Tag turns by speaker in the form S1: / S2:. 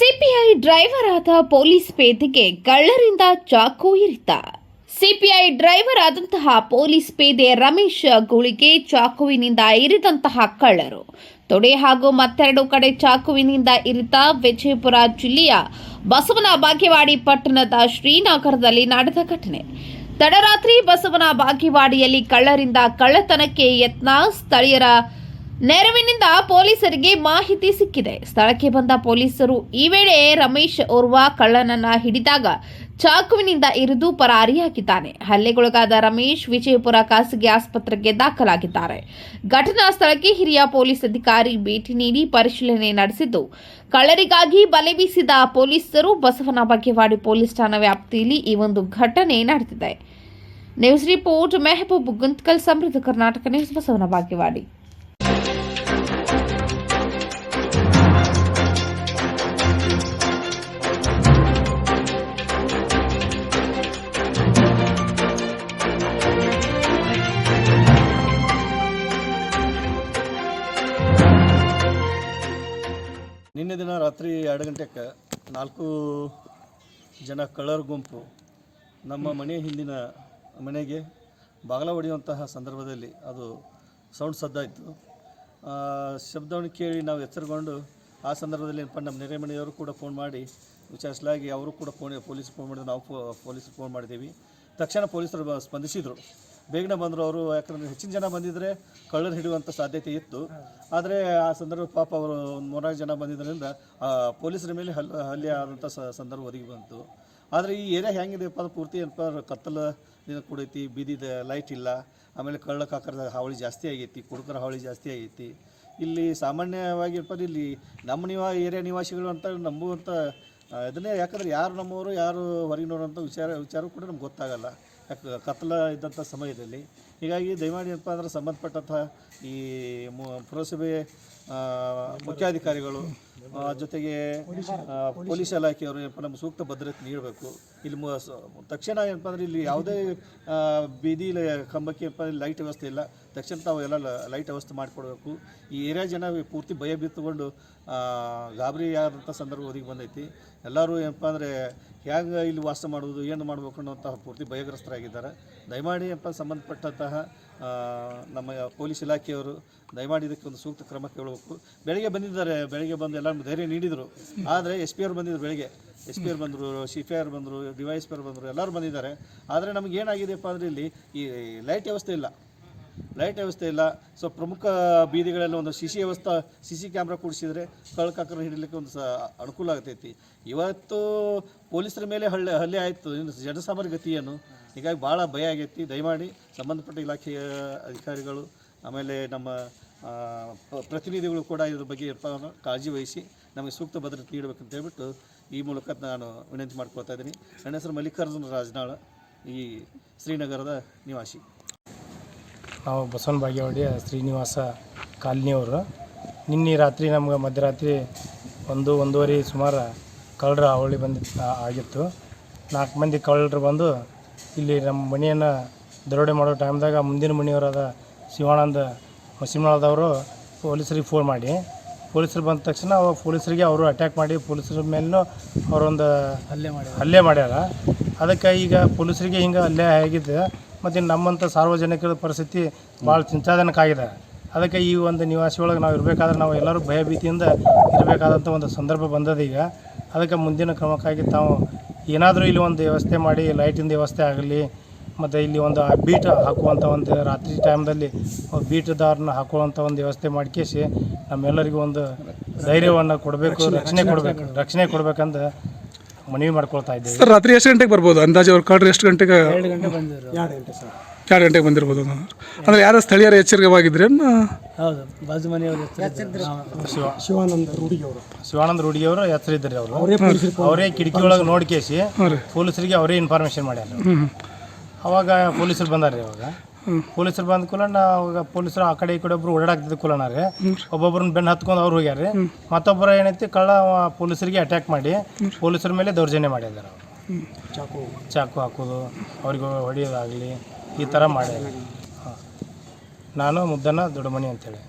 S1: CPI driver ಆದ police ಪೇದೆಗೆ ಕಳ್ಳರಿಂದ ಚಾಕು ಇರಿತ. ಸಿಪಿಐ ಡ್ರೈವರ್ ಆದಂತಹ ಪೊಲೀಸ್ ಪೇದೆ ರಮೇಶ್ ಗುಳಿಗೆ ಚಾಕುವಿನಿಂದ ಇರಿದಂತಹ ಕಳ್ಳರು. ತೊಡೆ ಹಾಗೂ ಮತ್ತೆರಡು ಕಡೆ ಚಾಕುವಿನಿಂದ ಇರಿತ ವಿಜಯಪುರ ಜಿಲ್ಲೆಯ ಬಸವನ ಬಾಗೇವಾಡಿ ಪಟ್ಟಣದ ಶ್ರೀನಗರದಲ್ಲಿ ನಡೆದ ಘಟನೆ. ತಡರಾತ್ರಿ ಬಸವನ ಬಾಗೇವಾಡಿಯಲ್ಲಿ ಕಳ್ಳರಿಂದ ಕಳ್ಳತನಕ್ಕೆ ಯತ್ನ, ಸ್ಥಳೀಯರ ನೆರವಿನಿಂದ ಪೊಲೀಸರಿಗೆ ಮಾಹಿತಿ ಸಿಕ್ಕಿದೆ. ಸ್ಥಳಕ್ಕೆ ಬಂದ ಪೊಲೀಸರು ಈ ವೇಳೆ ರಮೇಶ್ ಓರ್ವ ಕಳ್ಳನನ್ನ ಹಿಡಿದಾಗ ಚಾಕುವಿನಿಂದ ಇರಿದು ಪರಾರಿಯಾಗಿದ್ದಾನೆ ಹಲ್ಲೆಗೊಳಗಾದ ರಮೇಶ್ ವಿಜಯಪುರ ಖಾಸಗಿ ಆಸ್ಪತ್ರೆಗೆ ದಾಖಲಾಗಿದ್ದಾರೆ. ಘಟನಾ ಸ್ಥಳಕ್ಕೆ ಹಿರಿಯ ಪೊಲೀಸ್ ಅಧಿಕಾರಿ ಭೇಟಿ ನೀಡಿ ಪರಿಶೀಲನೆ ನಡೆಸಿದ್ದು, ಕಳ್ಳರಿಗಾಗಿ ಬಲೆ ಬೀಸಿದ ಪೊಲೀಸರು ಬಸವನ ಬಗೆವಾಡಿ ಪೊಲೀಸ್ ಠಾಣಾ ವ್ಯಾಪ್ತಿಯಲ್ಲಿ ಈ ಒಂದು ಘಟನೆ ನಡೆದಿದೆ. ನ್ಯೂಸ್ ರಿಪೋರ್ಟ್, ಮೆಹಬೂಬ್ ಗುಂತ್ಕಲ್, ಸಮೃದ್ಧ ಕರ್ನಾಟಕ ನ್ಯೂಸ್, ಬಸವನ ಬಾಗೇವಾಡಿ.
S2: ನಿನ್ನೆ ದಿನ ರಾತ್ರಿ ಎರಡು ಗಂಟೆಗೆ ನಾಲ್ಕು ಜನ ಕಳ್ಳರ ಗುಂಪು ನಮ್ಮ ಮನೆ ಹಿಂದಿನ ಮನೆಗೆ ಬಾಗಲ ಹೊಡೆಯುವಂತಹ ಸಂದರ್ಭದಲ್ಲಿ ಅದು ಸೌಂಡ್ ಸದ್ದಾಯಿತು. ಶಬ್ದವನ್ನು ಕೇಳಿ ನಾವು ಎಚ್ಚರಗೊಂಡು ಆ ಸಂದರ್ಭದಲ್ಲಿ ಏನಪ್ಪ, ನಮ್ಮ ನೆರೆ ಮನೆಯವರು ಕೂಡ ಫೋನ್ ಮಾಡಿ ವಿಚಾರಿಸಲಾಗಿ, ಅವರು ಕೂಡ ಫೋನ್ ಪೊಲೀಸ್ ಫೋನ್ ಮಾಡಿದ್ರು, ನಾವು ಪೊಲೀಸ್ ಫೋನ್ ಮಾಡಿದ್ದೀವಿ. ತಕ್ಷಣ ಪೊಲೀಸರು ಸ್ಪಂದಿಸಿದರು. ಬೇಗನೆ ಬಂದರು ಅವರು ಯಾಕಂದರೆ ಹೆಚ್ಚಿನ ಜನ ಬಂದಿದ್ದರೆ ಕಳ್ಳರು ಹಿಡಿಯುವಂಥ ಸಾಧ್ಯತೆ ಇತ್ತು. ಆದರೆ ಆ ಸಂದರ್ಭ ಪಾಪ ಅವರು ಒಂದು ಮೂರ್ನಾಲ್ಕು ಜನ ಬಂದಿದ್ದರಿಂದ ಪೊಲೀಸರ ಮೇಲೆ ಹಲ್ ಹಲ್ಲೆ ಆದಂಥ ಸಂದರ್ಭ ಒದಗಿ ಬಂತು. ಆದರೆ ಈ ಏರಿಯಾ ಹೆಂಗಿದೆಯಪ್ಪ ಅಂದ್ರೆ ಪೂರ್ತಿ ಏನಪ್ಪ ಅಂದ್ರೆ ಕತ್ತಲ ದಿನ ಕೂಡೈತಿ, ಬೀದಿದ ಲೈಟ್ ಇಲ್ಲ, ಆಮೇಲೆ ಕಳ್ಳ ಕಾಕರದ ಹಾವಳಿ ಜಾಸ್ತಿ ಆಗೈತಿ, ಕುಡುಕರ ಹಾವಳಿ ಜಾಸ್ತಿ ಆಗೈತಿ. ಇಲ್ಲಿ ಸಾಮಾನ್ಯವಾಗಿ ಏನಪ್ಪ ಇಲ್ಲಿ ನಮ್ಮ ನಿವಾ, ಏರಿಯಾ ನಿವಾಸಿಗಳು ಅಂತ ನಂಬುವಂಥ ಇದನ್ನೇ ಯಾಕಂದ್ರೆ ಯಾರು ನಮ್ಮವರು, ಯಾರು ಹೊರಗಿನವರು ಅಂತ ವಿಚಾರ ವಿಚಾರ ಕೂಡ ನಮ್ಗೆ ಗೊತ್ತಾಗಲ್ಲ. ಕತ್ತಲ ಇದ್ದಂಥ ಸಮಯದಲ್ಲಿ. ಹೀಗಾಗಿ ದಯಮಾಡಿ ಏನಪ್ಪ ಅಂದ್ರೆ ಸಂಬಂಧಪಟ್ಟಂಥ ಈ ಪುರಸಭೆ ಮುಖ್ಯಾಧಿಕಾರಿಗಳು ಜೊತೆಗೆ ಪೊಲೀಸ್ ಇಲಾಖೆಯವರು ಏನಪ್ಪ, ನಮ್ಮ ಸೂಕ್ತ ಭದ್ರತೆ ನೀಡಬೇಕು. ಇಲ್ಲಿ ತಕ್ಷಣ ಏನಪ್ಪ ಅಂದರೆ ಇಲ್ಲಿ ಯಾವುದೇ ಬೀದಿ ಕಂಬಕ್ಕೆ ಏನಪ್ಪ ಅಂದ್ರೆ ಲೈಟ್ ವ್ಯವಸ್ಥೆ ಇಲ್ಲ. ತಕ್ಷಣ ತಾವು ಎಲ್ಲ ಲೈಟ್ ವ್ಯವಸ್ಥೆ ಮಾಡಿಕೊಡ್ಬೇಕು. ಈ ಏರಿಯಾ ಜನ ಪೂರ್ತಿ ಭಯ ಬಿತ್ತುಕೊಂಡು ಗಾಬರಿ ಆದಂಥ ಸಂದರ್ಭ ಒದಗಿ ಬಂದೈತಿ. ಎಲ್ಲರೂ ಏನಪ್ಪ ಅಂದರೆ ಹೇಗೆ ಇಲ್ಲಿ ವಾಸ ಮಾಡುವುದು, ಏನು ಮಾಡಬೇಕು ಅನ್ನೋಂತಹ ಪೂರ್ತಿ ಭಯಗ್ರಸ್ತರಾಗಿದ್ದಾರೆ. ದಯಮಾಡಿ ಏನಪ್ಪ ಸಂಬಂಧಪಟ್ಟಂತಹ ನಮ್ಮ ಪೊಲೀಸ್ ಇಲಾಖೆಯವರು ದಯಮಾಡಿ ಇದಕ್ಕೆ ಒಂದು ಸೂಕ್ತ ಕ್ರಮ ಕೇಳಬೇಕು ಬೆಳಗ್ಗೆ ಬಂದಿದ್ದಾರೆ, ಬೆಳಗ್ಗೆ ಬಂದು ಎಲ್ಲ ಧೈರ್ಯ ನೀಡಿದರು. ಆದರೆ ಎಸ್ ಪಿ ಅವರು ಬಂದಿದ್ದರು ಬೆಳಿಗ್ಗೆ. ಎಸ್ ಪಿ ಅವ್ರು ಬಂದರು ಸಿ ಪಿ ಆರ್ ಬಂದರು ಡಿವೈಸ್ ಪಿ ಬಂದರು, ಎಲ್ಲರೂ ಬಂದಿದ್ದಾರೆ. ಆದರೆ ನಮಗೆ ಏನಾಗಿದೆಯಪ್ಪ ಅಂದರೆ ಇಲ್ಲಿ ಈ ಲೈಟ್ ವ್ಯವಸ್ಥೆ ಇಲ್ಲ. ಲೈಟ್ ವ್ಯವಸ್ಥೆ ಇಲ್ಲ. ಸೊ ಪ್ರಮುಖ ಬೀದಿಗಳಲ್ಲಿ ಒಂದು ಸಿ ಸಿ ವ್ಯವಸ್ಥೆ ಸಿ ಸಿ ಕ್ಯಾಮ್ರಾ ಕೂಡಿಸಿದರೆ ಕಳ್ಳಕಾಕರನ್ನ ಹಿಡಲಿಕ್ಕೆ ಒಂದು ಸ ಅನುಕೂಲ ಆಗ್ತೈತಿ. ಇವತ್ತು ಪೊಲೀಸರ ಮೇಲೆ ಹಳ್ಳೆ, ಹಲ್ಲೆ ಆಯಿತು. ಇನ್ನು ಜನಸಾಮಾನ್ಯ ಗತಿ ಏನು ಹೀಗಾಗಿ ಭಾಳ ಭಯ ಆಗೈತಿ. ದಯಮಾಡಿ ಸಂಬಂಧಪಟ್ಟ ಇಲಾಖೆಯ ಅಧಿಕಾರಿಗಳು, ಆಮೇಲೆ ನಮ್ಮ ಪ್ರತಿನಿಧಿಗಳು ಕೂಡ ಇದ್ರ ಬಗ್ಗೆ ಕಾಳಜಿ ವಹಿಸಿ ನಮಗೆ ಸೂಕ್ತ ಭದ್ರತೆ ನೀಡಬೇಕಂತ ಹೇಳ್ಬಿಟ್ಟು ಈ ಮೂಲಕ ನಾನು ವಿನಂತಿ ಮಾಡ್ಕೊಳ್ತಾ ಇದ್ದೀನಿ. ನನ್ನ ಹೆಸರು ಮಲ್ಲಿಕಾರ್ಜುನ ರಾಜನಾಳ, ಈ ಶ್ರೀನಗರದ ನಿವಾಸಿ.
S3: ನಾವು ಬಸವನ ಭಾಗ್ಯವಾಡಿಯ ಶ್ರೀನಿವಾಸ ಕಾಲನಿಯವರು. ನಿನ್ನೆ ರಾತ್ರಿ ನಮ್ಗೆ ಮಧ್ಯರಾತ್ರಿ ಒಂದು, ಒಂದೂವರೆ ಸುಮಾರು ಕಳ್ಳರ ಅವಳಿ ಬಂದಿ ಆಗಿತ್ತು. ನಾಲ್ಕು ಮಂದಿ ಕಳ್ಳರು ಬಂದು ಇಲ್ಲಿ ನಮ್ಮ ಮನೆಯನ್ನು ದರೋಡೆ ಮಾಡೋ ಟೈಮ್ದಾಗ ಮುಂದಿನ ಮನೆಯವರಾದ ಶಿವಾನಂದ ಮಸಿಮಳದವರು ಪೊಲೀಸರಿಗೆ ಫೋನ್ ಮಾಡಿ. ಪೊಲೀಸರು ಬಂದ ತಕ್ಷಣ ಅವಾಗ ಪೊಲೀಸರಿಗೆ ಅವರು ಅಟ್ಯಾಕ್ ಮಾಡಿ ಪೊಲೀಸರ ಮೇಲೂ ಅವರೊಂದು ಹಲ್ಲೆ ಮಾಡಿ ಹಲ್ಲೆ ಮಾಡ್ಯಾರ. ಅದಕ್ಕೆ ಈಗ ಪೊಲೀಸರಿಗೆ ಹಿಂಗೆ ಹಲ್ಲೆ ಆಗಿದೆ ಮತ್ತು ನಮ್ಮಂಥ ಸಾರ್ವಜನಿಕರ ಪರಿಸ್ಥಿತಿ ಭಾಳ ಚಿಂತಾದನಕ ಆಗಿದೆ ಅದಕ್ಕೆ ಈ ಒಂದು ನಿವಾಸಿ ಒಳಗೆ ನಾವು ಇರಬೇಕಾದ್ರೆ ನಾವು ಎಲ್ಲರೂ ಭಯಭೀತಿಯಿಂದ ಇರಬೇಕಾದಂಥ ಒಂದು ಸಂದರ್ಭ ಬಂದದ ಈಗ. ಅದಕ್ಕೆ ಮುಂದಿನ ಕ್ರಮಕ್ಕಾಗಿ ತಾವು ಏನಾದರೂ ಇಲ್ಲಿ ಒಂದು ವ್ಯವಸ್ಥೆ ಮಾಡಿ ಲೈಟಿನ ವ್ಯವಸ್ಥೆ ಆಗಲಿ ಮತ್ತು ಇಲ್ಲಿ ಒಂದು ಬೀಟ್ ಹಾಕುವಂಥ ಒಂದು ರಾತ್ರಿ ಟೈಮ್ದಲ್ಲಿ ಬೀಟ್ದಾರನ್ನ ಹಾಕುವಂಥ ಒಂದು ವ್ಯವಸ್ಥೆ ಮಾಡ್ಕೇಸಿ ನಮ್ಮೆಲ್ಲರಿಗೂ ಒಂದು ಧೈರ್ಯವನ್ನು ಕೊಡಬೇಕು ರಕ್ಷಣೆ ಕೊಡಬೇಕು ರಕ್ಷಣೆ ಕೊಡಬೇಕಂತ ಮನವಿ ಮಾಡ್ಕೊಳ್ತಾ ಇದ್ದೀವಿ.
S4: ಸರ್ ರಾತ್ರಿ ಎಷ್ಟು ಗಂಟೆಗೆ ಬರ್ಬೋದು? ಅಂದಾಜು ಅವ್ರ ಕಳ್ರು ಎಷ್ಟು ಗಂಟೆಗೆ? ಎರಡು ಗಂಟೆಗೆ ಬಂದಿರ್ಬೋದು. ಅಂದ್ರೆ ಯಾರು ಸ್ಥಳೀಯರ ಎಚ್ಚರಿಕೆವಾಗಿದ್ರೆ
S5: ಹೌದು ಬಾಜು ಮನೆಯವರು
S3: ಶಿವ. ಶಿವಾನಂದ ರೂಢಿಯವರು ಹೆಸರಿದ್ದಾರೆ ಅವರು. ಅವರೇ ಕಿಟಕಿ ಒಳಗೆ ನೋಡ್ಕೇಸಿ ಪೊಲೀಸರಿಗೆ ಅವರೇ ಇನ್ಫಾರ್ಮೇಶನ್ ಮಾಡ್ಯಾರ. ಅವಾಗ ಪೊಲೀಸರು ಬಂದಾರ ರೀ ಅವಾಗ. ಪೊಲೀಸರು ಬಂದ ಕೂಲಣ್ಣ ಅವಾಗ ಪೊಲೀಸರು ಆ ಕಡೆ ಈ ಕಡೆ ಒಬ್ರು ಓಡಾಡ್ತಿದ್ದ ಕೂಲಣ್ಣ ರೀ. ಒಬ್ಬೊಬ್ರನ್ನ ಬೆನ್ನು ಹತ್ಕೊಂಡು ಅವ್ರು ಹೋಗ್ಯಾರ ರೀ. ಮತ್ತೊಬ್ಬರ ಏನೈತಿ ಕಳ್ಳ ಪೊಲೀಸರಿಗೆ ಅಟ್ಯಾಕ್ ಮಾಡಿ ಪೊಲೀಸರ ಮೇಲೆ ದೌರ್ಜನ್ಯ ಮಾಡಿದ್ದಾರೆ ಅವರು. ಚಾಕು. ಚಾಕು ಹಾಕೋದು ಅವ್ರಿಗೆ ಹೊಡೆಯೋದಾಗಲಿ ಈ ಥರ ಮಾಡ್ಯಾರ. ಹಾಂ. ನಾನು ಮುದ್ದನ ದೊಡ್ಡಮನಿ ಅಂತೇಳಿ.